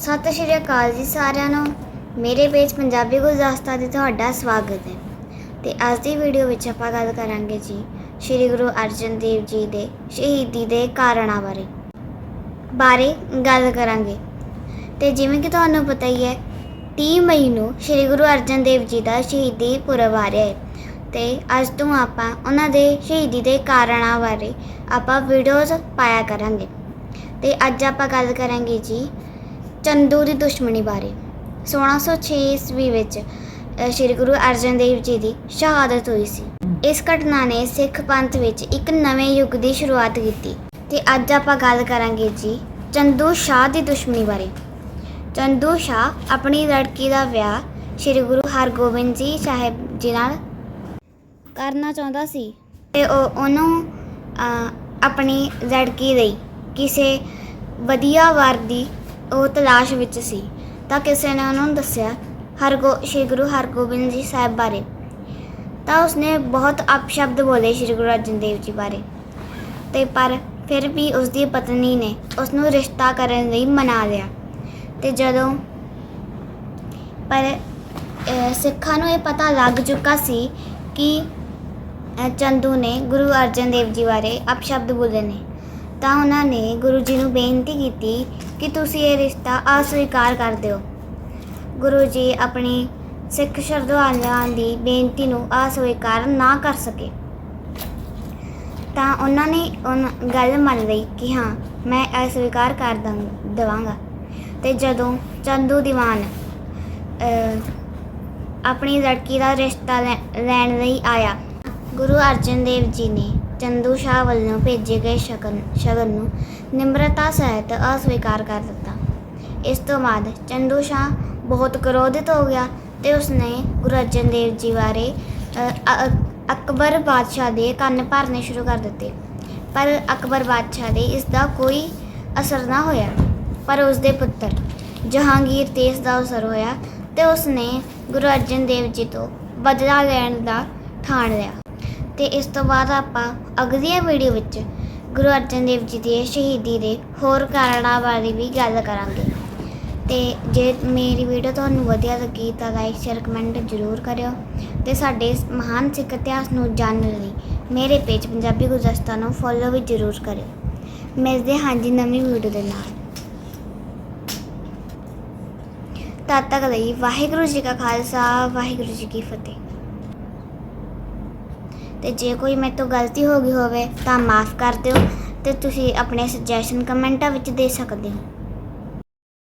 ਸਤਿ ਸ਼੍ਰੀ ਅਕਾਲ ਜੀ ਸਾਰਿਆਂ ਨੂੰ। ਮੇਰੇ ਪੇਜ ਪੰਜਾਬੀ ਗੁਲਦਸਤਾ ਤੇ ਤੁਹਾਡਾ ਸਵਾਗਤ ਹੈ। ਤੇ ਅੱਜ ਦੀ ਵੀਡੀਓ ਵਿੱਚ ਆਪਾਂ ਗੱਲ ਕਰਾਂਗੇ ਜੀ ਸ੍ਰੀ ਗੁਰੂ ਅਰਜਨ ਦੇਵ ਜੀ ਦੇ ਸ਼ਹੀਦੀ ਦੇ ਕਾਰਨਾਂ ਬਾਰੇ। ਬਾਰੇ ਗੱਲ ਕਰਾਂਗੇ। ਤੇ ਜਿਵੇਂ ਕਿ ਤੁਹਾਨੂੰ ਪਤਾ ਹੀ ਹੈ 30 ਮਈ ਨੂੰ ਸ੍ਰੀ ਗੁਰੂ ਅਰਜਨ ਦੇਵ ਜੀ ਦਾ ਸ਼ਹੀਦੀ ਪੁਰਬ ਆ ਰਿਹਾ ਹੈ। ਤੇ ਅੱਜ ਤੋਂ ਆਪਾਂ ਉਹਨਾਂ ਦੇ ਸ਼ਹੀਦੀ ਦੇ ਕਾਰਨਾਂ ਬਾਰੇ ਆਪਾਂ ਵੀਡੀਓਜ਼ ਪਾਇਆ ਕਰਾਂਗੇ। ਤੇ ਅੱਜ ਆਪਾਂ ਗੱਲ ਕਰਾਂਗੇ ਜੀ ਚੰਦੂ ਦੀ ਦੁਸ਼ਮਣੀ ਬਾਰੇ। 1606 ਈਸਵੀ ਵਿੱਚ ਸ੍ਰੀ ਗੁਰੂ ਅਰਜਨ ਦੇਵ ਜੀ ਦੀ ਸ਼ਹਾਦਤ ਹੋਈ ਸੀ। ਇਸ ਘਟਨਾ ਨੇ ਸਿੱਖ ਪੰਥ ਵਿੱਚ ਇੱਕ ਨਵੇਂ ਯੁੱਗ ਦੀ ਸ਼ੁਰੂਆਤ ਕੀਤੀ। ਤੇ ਅੱਜ ਆਪਾਂ ਗੱਲ ਕਰਾਂਗੇ ਜੀ ਚੰਦੂ ਸ਼ਾਹ ਦੀ ਦੁਸ਼ਮਣੀ ਬਾਰੇ। ਚੰਦੂ ਸ਼ਾਹ ਆਪਣੀ ਲੜਕੀ ਦਾ ਵਿਆਹ ਸ੍ਰੀ ਗੁਰੂ ਹਰਗੋਬਿੰਦ ਜੀ ਸਾਹਿਬ ਜੀ ਨਾਲ ਕਰਨਾ ਚਾਹੁੰਦਾ ਸੀ ਤੇ ਉਹ ਉਹਨੂੰ ਆਪਣੀ ਲੜਕੀ ਲਈ ਕਿਸੇ ਵਧੀਆ ਵਰ ਦੀ ਉਹ ਤਲਾਸ਼ ਵਿੱਚ ਸੀ। ਤਾਂ ਕਿਸੇ ਨੇ ਉਹਨਾਂ ਨੂੰ ਦੱਸਿਆ ਹਰਗੋ ਸ਼੍ਰੀ ਗੁਰੂ ਹਰਗੋਬਿੰਦ ਜੀ ਸਾਹਿਬ ਬਾਰੇ। ਤਾਂ ਉਸਨੇ ਬਹੁਤ ਅਪਸ਼ਬਦ ਬੋਲੇ ਸ਼੍ਰੀ ਗੁਰੂ ਅਰਜਨ ਦੇਵ ਜੀ ਬਾਰੇ। ਤੇ ਪਰ ਫਿਰ ਵੀ ਉਸਦੀ ਪਤਨੀ ਨੇ ਉਸ ਨੂੰ ਰਿਸ਼ਤਾ ਕਰਨ ਲਈ ਮਨਾ ਲਿਆ। ਤੇ ਜਦੋਂ ਪਰ ਸਿੱਖਾਂ ਨੂੰ ਇਹ ਪਤਾ ਲੱਗ ਚੁੱਕਾ ਸੀ ਕਿ ਚੰਦੂ ਨੇ ਗੁਰੂ ਅਰਜਨ ਦੇਵ ਜੀ ਬਾਰੇ ਅਪਸ਼ਬਦ ਬੋਲੇ ਨੇ। ਤਾਂ ਉਹਨਾਂ ਨੇ ਗੁਰੂ ਜੀ ਨੂੰ ਬੇਨਤੀ ਕੀਤੀ ਕਿ ਤੁਸੀਂ ਇਹ ਰਿਸ਼ਤਾ ਅਸਵੀਕਾਰ ਕਰ ਦਿਓ। ਗੁਰੂ ਜੀ ਆਪਣੀ ਸਿੱਖ ਸ਼ਰਧਾਲੂਆਂ ਦੀ ਬੇਨਤੀ ਨੂੰ ਅਸਵੀਕਾਰ ਨਾ ਕਰ ਸਕੇ। ਤਾਂ ਉਹਨਾਂ ਨੇ ਉਹ ਗੱਲ ਮੰਨ ਲਈ ਕਿ ਹਾਂ, ਮੈਂ ਅਸਵੀਕਾਰ ਕਰ ਦਵਾਂਗਾ ਦੇਵਾਂਗਾ। ਤੇ ਜਦੋਂ ਚੰਦੂ ਦੀਵਾਨ ਆਪਣੀ ਲੜਕੀ ਦਾ ਰਿਸ਼ਤਾ ਲੈ- ਲੈਣ ਲਈ ਆਇਆ, ਗੁਰੂ ਅਰਜਨ ਦੇਵ ਜੀ ਨੇ ਚੰਦੂ ਸ਼ਾਹ ਵੱਲੋਂ ਭੇਜੇ ਗਏ ਸ਼ਗਨ ਸ਼ਗਨ ਨੂੰ ਨਿਮਰਤਾ ਸਹਿਤ ਅਸਵੀਕਾਰ ਕਰ ਦਿੱਤਾ। ਇਸ ਤੋਂ ਬਾਅਦ ਚੰਦੂ ਸ਼ਾਹ ਬਹੁਤ ਕ੍ਰੋਧਿਤ ਹੋ ਗਿਆ ਤੇ ਉਸਨੇ ਗੁਰੂ ਅਰਜਨ ਦੇਵ ਜੀ ਬਾਰੇ ਅਕਬਰ ਬਾਦਸ਼ਾਹ ਦੇ ਕੰਨ ਭਰਨੇ ਸ਼ੁਰੂ ਕਰ ਦਿੱਤੇ। ਪਰ ਅਕਬਰ ਬਾਦਸ਼ਾਹ ਦੇ ਇਸ ਦਾ ਕੋਈ ਅਸਰ ਨਾ ਹੋਇਆ। ਪਰ ਉਸਦੇ ਪੁੱਤਰ ਜਹਾਂਗੀਰ ਤੇ ਇਸ ਦਾ ਅਸਰ ਹੋਇਆ ਤੇ ਉਸਨੇ ਗੁਰੂ ਅਰਜਨ ਦੇਵ ਜੀ ਤੋਂ ਬਦਲਾ ਲੈਣ ਦਾ ਠਾਣ ਲਿਆ। ਤੇ ਇਸ ਤੋਂ ਬਾਅਦ ਆਪਾਂ ਅਗਲੀਆਂ ਵੀਡੀਓ ਵਿੱਚ ਗੁਰੂ ਅਰਜਨ ਦੇਵ ਜੀ ਦੀ ਸ਼ਹੀਦੀ ਦੇ ਹੋਰ ਕਾਰਨਾਂ ਬਾਰੇ ਵੀ ਗੱਲ ਕਰਾਂਗੇ। ਤੇ ਜੇ ਮੇਰੀ ਵੀਡੀਓ ਤੁਹਾਨੂੰ ਵਧੀਆ ਲੱਗੀ ਤਾਂ ਲਾਈਕ ਸ਼ੇਅਰ ਕਮੈਂਟ ਜ਼ਰੂਰ ਕਰਿਓ ਤੇ ਸਾਡੇ ਮਹਾਨ ਸਿੱਖ ਇਤਿਹਾਸ ਨੂੰ ਜਾਣਨ ਲਈ ਮੇਰੇ ਪੇਜ ਪੰਜਾਬੀ ਗੁਲਦਸਤਾ ਨੂੰ ਫੋਲੋ ਵੀ ਜ਼ਰੂਰ ਕਰਿਓ। ਮਿਲਦੇ ਹਾਂ ਜੀ ਨਵੀਂ ਵੀਡੀਓ ਦੇ ਨਾਲ। ਤਦ ਤੱਕ ਲਈ ਵਾਹਿਗੁਰੂ ਜੀ ਕਾ ਖਾਲਸਾ, ਵਾਹਿਗੁਰੂ ਜੀ ਕੀ ਫਤਿਹ। ਤੇ ਜੇ ਕੋਈ ਮੇਰੇ ਤੋਂ ਗਲਤੀ ਹੋ ਗਈ ਹੋਵੇ ਤਾਂ ਮਾਫ ਕਰ ਦਿਓ ਤੇ ਤੁਸੀਂ ਆਪਣੇ ਸੁਜੈਸ਼ਨ ਕਮੈਂਟਾਂ ਵਿੱਚ ਦੇ ਸਕਦੇ ਹੋ।